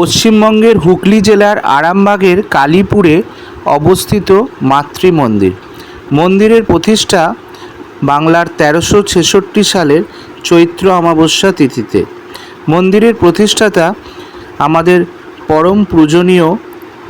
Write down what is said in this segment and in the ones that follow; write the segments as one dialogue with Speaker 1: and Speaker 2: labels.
Speaker 1: পশ্চিমবঙ্গের হুগলি জেলার আরামবাগের কালীপুরে অবস্থিত মাতৃ মন্দির মন্দিরের প্রতিষ্ঠা বাংলার তেরোশো ছেষট্টি সালের চৈত্র অমাবস্যা তিথিতে। মন্দিরের প্রতিষ্ঠাতা আমাদের পরম পূজনীয়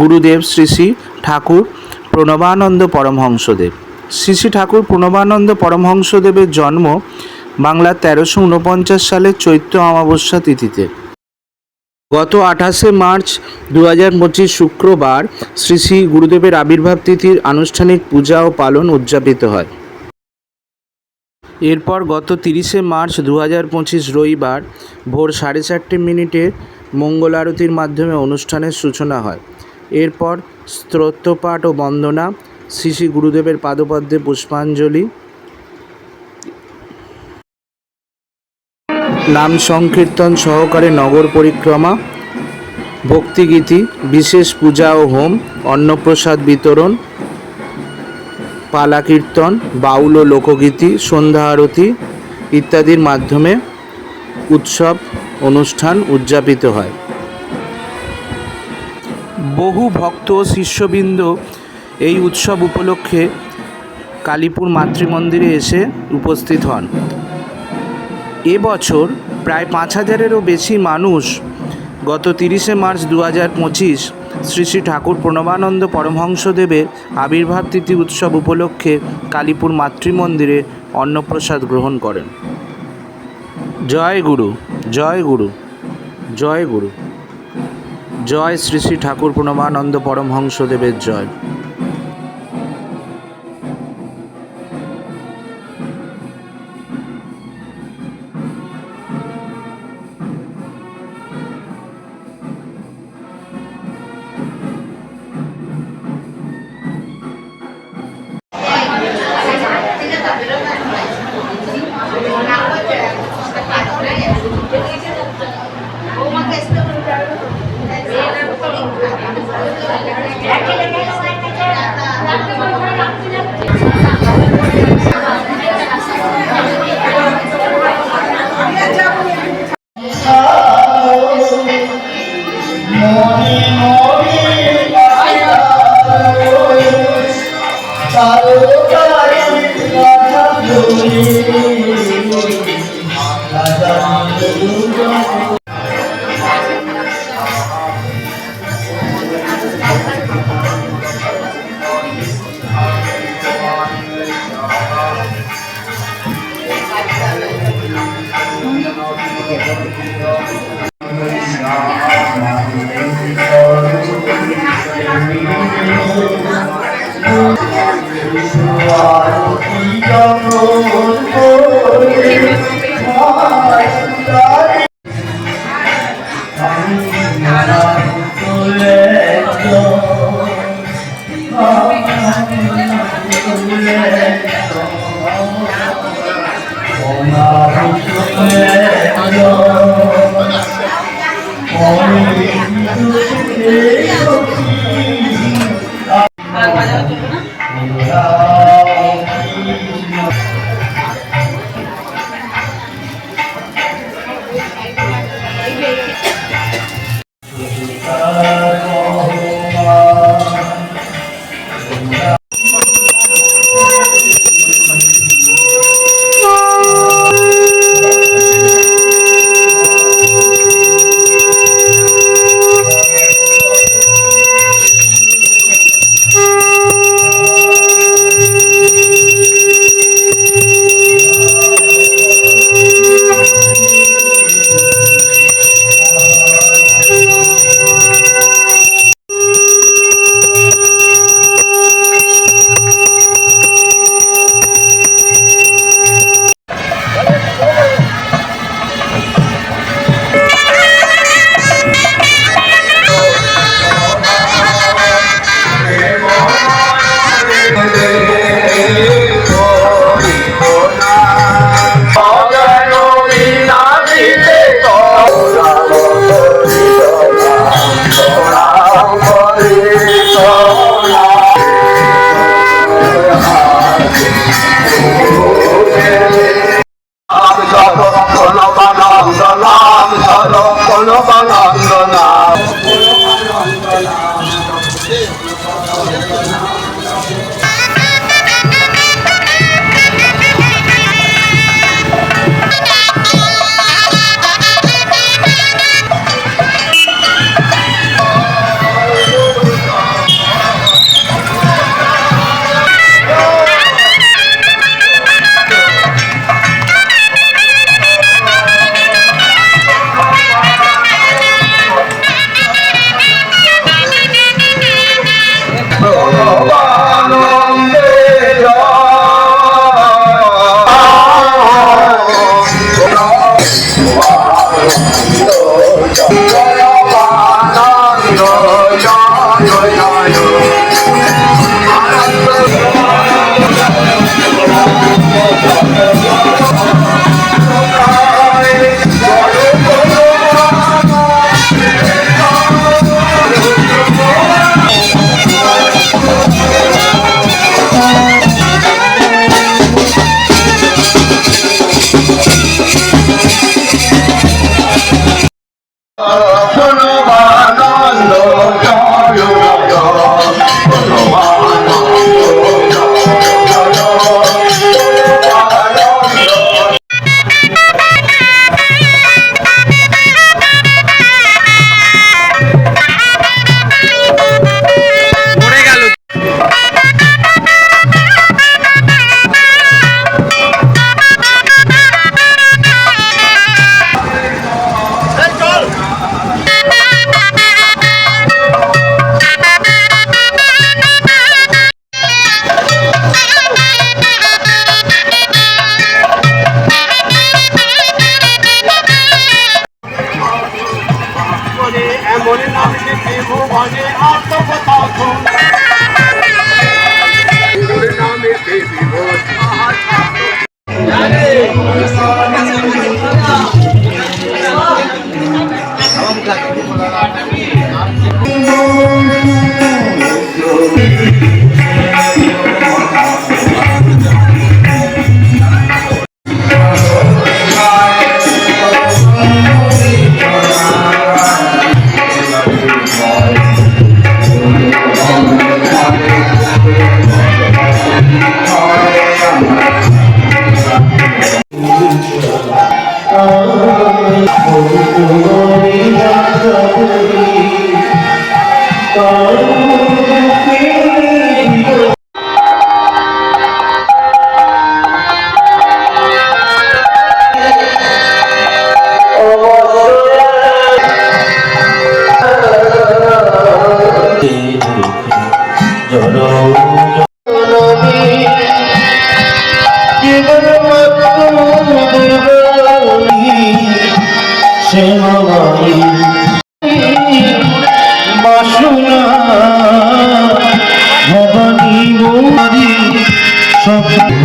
Speaker 1: গুরুদেব শ্রী শ্রী ঠাকুর প্রণবানন্দ পরমহংসদেব। শ্রী শ্রী ঠাকুর প্রণবানন্দ পরমহংসদেবের জন্ম বাংলার তেরোশো উনপঞ্চাশ সালের চৈত্র অমাবস্যা তিথিতে। গত আঠাশে মার্চ দু হাজার পঁচিশ শুক্রবার শ্রী শ্রী গুরুদেবের আবির্ভাব তিথির আনুষ্ঠানিক পূজা ও পালন উদযাপিত হয়। এরপর গত তিরিশে মার্চ দু হাজার পঁচিশ রবিবার ভোর সাড়ে চারটে মিনিটে মঙ্গল আরতির মাধ্যমে অনুষ্ঠানের সূচনা হয়। এরপর স্তোত্রপাঠ ও বন্দনা, শ্রী শ্রী গুরুদেবের পাদপদ্মে পুষ্পাঞ্জলি নাম সংকীর্তন সহকারে নগর পরিক্রমা, ভক্তিগীতি, বিশেষ পূজা ও হোম, অন্নপ্রসাদ বিতরণ পালা কীর্তন বাউল ও লোকগীতি, সন্ধ্যা আরতি ইত্যাদির মাধ্যমে উৎসব, অনুষ্ঠান উদযাপিত হয়। বহু ভক্ত ও শিষ্যবৃন্দ এই উৎসব উপলক্ষে কালীপুর মাতৃমন্দিরে এসে উপস্থিত হন। এবছর প্রায় পাঁচ হাজারেরও বেশি মানুষ গত তিরিশে মার্চ দু হাজার পঁচিশ শ্রী শ্রী ঠাকুর প্রণবানন্দ পরমহংসদেবের আবির্ভাব তিথি উৎসব উপলক্ষে কালীপুর মাতৃমন্দিরে অন্নপ্রসাদ গ্রহণ করেন। জয় গুরু জয় গুরু জয় গুরু। জয় শ্রী শ্রী ঠাকুর প্রণবানন্দ পরমহংসদেবের জয়।
Speaker 2: নাম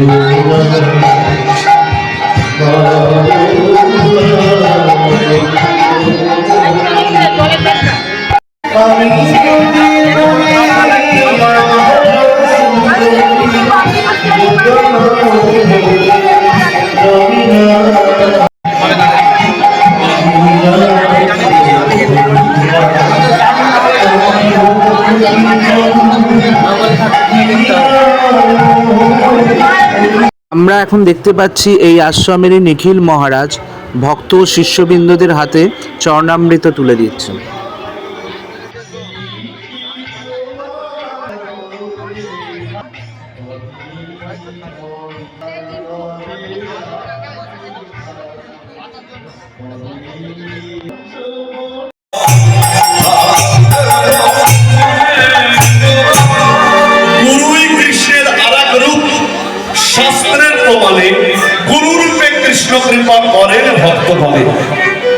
Speaker 3: আমি
Speaker 1: আমরা এখন দেখতে পাচ্ছি এই আশ্রমেরই নিখিল মহারাজ ভক্ত ও শিষ্যবৃন্দদের হাতে চরণামৃত তুলে দিচ্ছেন।
Speaker 2: প্রমাণে গুরুরূপে কৃষ্ণ কৃপা করেন ভক্ত বলে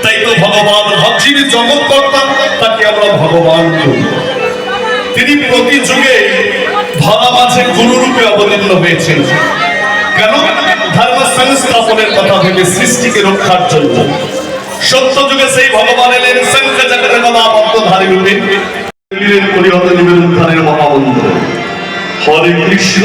Speaker 2: তাই তো ভগবান যিনি জগৎ কর্তা তাকে আমরা ভগবান বলি। তিনি প্রতি যুগে ভাবা মাঝে গুরুরূপে অবতীর্ণ হয়েছেন। কেন? ধর্ম সংস্থাপনের কথা ভেবে সৃষ্টিকে রক্ষার জন্য। সত্য যুগে সেই ভগবান এলেন, শঙ্খ চক্র গদা পদ্মধারী রূপে। পরিহত নিবেদন ধারের মহামন্ত্র। হরে কৃষ্ণ।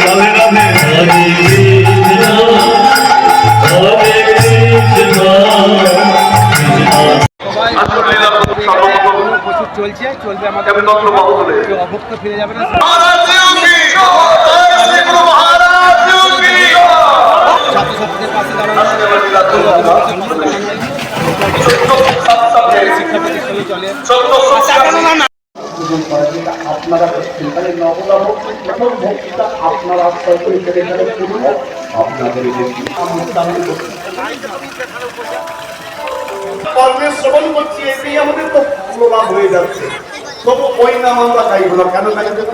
Speaker 4: চলছে চলবে আমাদের কেউ অভুক্ত ফিরে যাবে না। ছাত্রছাত্রীদের পাশে দাঁড়ানো।
Speaker 3: আপনারা ভক্তিটা আপনারা আশ্রয় করে আপনাদের কর্মের শ্রবণ করছি এটাই আমাদের তো প্রলাপ হয়ে যাচ্ছে। তবু ওই নাম আমরা চাইব না। কেন চাইব না?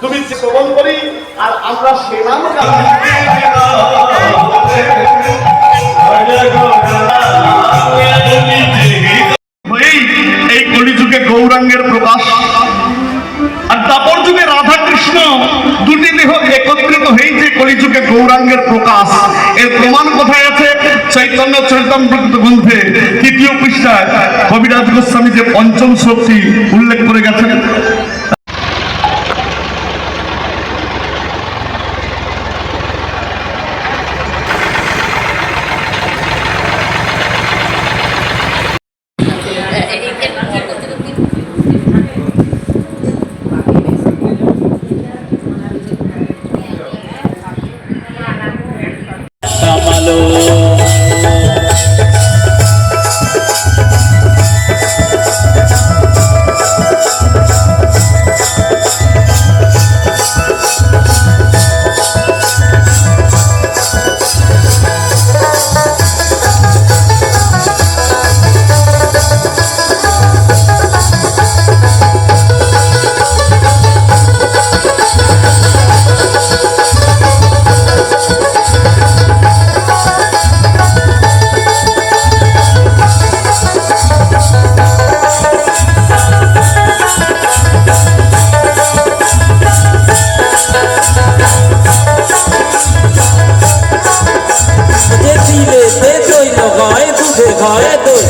Speaker 3: তুমি শ্রবণ করি, আর আমরা সে
Speaker 2: এই কলিযুগে গৌরাঙ্গের প্রকাশ আর তাপর যুগে রাধা কৃষ্ণ দুটি দেহ একত্রিত হয়েছে, কলিযুগে গৌরাঙ্গের প্রকাশ। এর প্রমাণ কোথায় আছে? চৈতন্য চৈতন্য গ্রন্থে, তৃতীয় পৃষ্ঠায়। কবিরাজ গোস্বামী যে পঞ্চম শক্তি উল্লেখ করে গেছেন
Speaker 5: ঘরে দই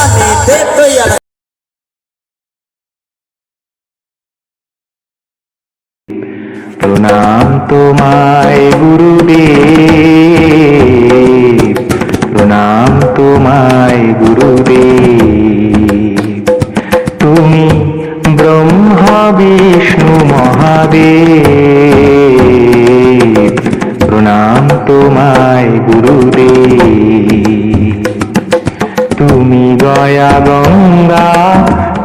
Speaker 5: আমি তে আর
Speaker 6: প্রণাম তোমায় গুরুদেব। প্রণাম তোমায় গুরুদেব। তুমি ব্রহ্মা, বিষ্ণু, মহাদেব। প্রণাম তোমায় গুরুদেব। গয়া গঙ্গা,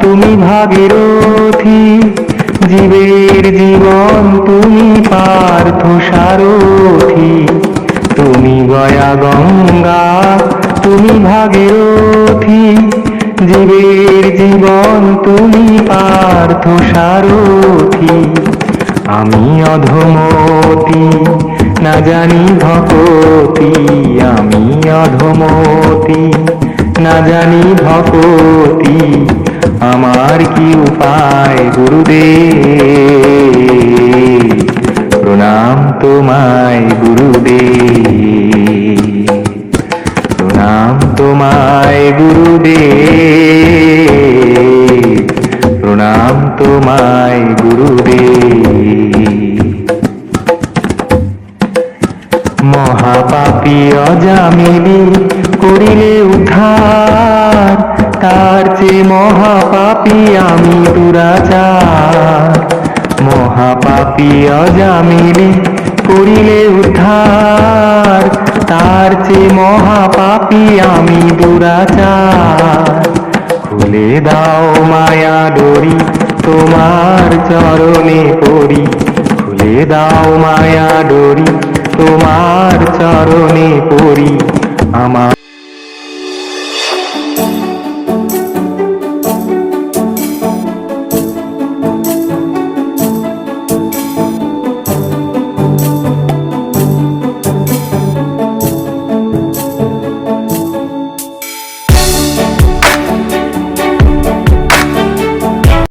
Speaker 6: তুমি ভাগীরথী জীবের জীবন তুমি পার্থ সারথী তুমি গয়া গঙ্গা, তুমি ভাগীরথী জীবের জীবন তুমি পার্থ সারথি আমি অধমতি, না জানি ভকতি। আমি অধমতি। না জানি ভকতি, আমার কি উপায় গুরুদেব? প্রণাম তোমায় গুরুদেব। প্রণাম তোমায় গুরুদেব। প্রণাম তোমায় গুরুদেব। মহাপাপী অজামিলি করিলে উদ্ধার। তার চেয়ে মহাপাপি আমি দুরাচার। মহাপাপি অজামিলি করিলে উদ্ধার। তার চেয়ে মহাপাপি আমি দুরাচার। খুলে দাও মায়া ডরি, তোমার চরণে পড়ি। খুলে দাও মায়া ডরি, তোমার চরণে পড়ি। আমার